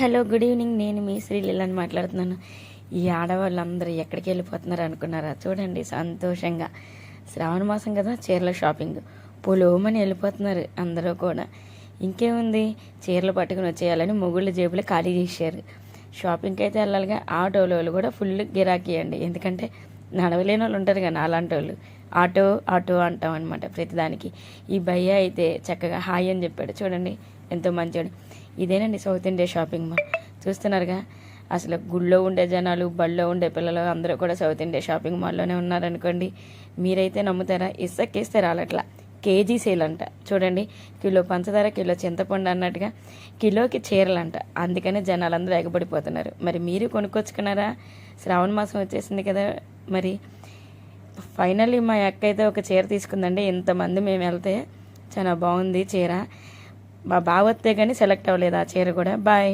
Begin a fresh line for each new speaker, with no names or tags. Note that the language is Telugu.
Hello good evening. నేను మీ శ్రీలీలని మాట్లాడుతున్నాను. ఈ ఆడవాళ్ళందరూ ఎక్కడికి వెళ్ళిపోతున్నారు అనుకున్నారా? చూడండి సంతోషంగా. శ్రావణ మాసం కదా చీరల షాపింగ్. పొలోమని వెళ్ళిపోతున్నారు అందరూ కూడా. ఇంకేముంది? చీరలు పట్టుకుని వచ్చేయాలని మొగుళ్ళ జేబులు ఖాళీ చేశారు. షాపింగ్కి అయితే వెళ్ళాలిగా. ఆటోలో వాళ్ళు కూడా ఫుల్ గిరాకీ అండి. ఎందుకంటే నడవలేని వాళ్ళు ఉంటారు కదా అలాంటి వాళ్ళు ఆటో ఆటో అంటాం అనమాట ప్రతిదానికి. ఈ భయ్య అయితే చక్కగా హాయ్ అని చెప్పాడు. చూడండి ఎంతో మంచోడు. ఇదేనండి సౌత్ ఇండియా షాపింగ్ మాల్. చూస్తున్నారుగా అసలు గుళ్ళో ఉండే జనాలు బళ్ళో ఉండే పిల్లలు అందరూ కూడా సౌత్ ఇండియా షాపింగ్ మాల్లోనే ఉన్నారనుకోండి. మీరైతే నమ్ముతారా? ఇసుకేస్తే రాలట్లా. కేజీ సేల్ అంట. చూడండి కిలో పంచదార కిలో చింతపండు అన్నట్టుగా కిలోకి చీరలంట. అందుకనే జనాలందరూ ఎగబడిపోతున్నారు మరి మీరు కొనుక్కొచ్చుకున్నారా? శ్రావణ మాసం వచ్చేసింది కదా మరి. ఫైనల్లీ మా అక్క అయితే ఒక చీర తీసుకుందండి. ఇంతమంది మేము వెళ్తే చాలా బాగుంది చీర. మా బావ కానీ సెలెక్ట్ అవ్వలేదు ఆ చీర కూడా. బాయ్.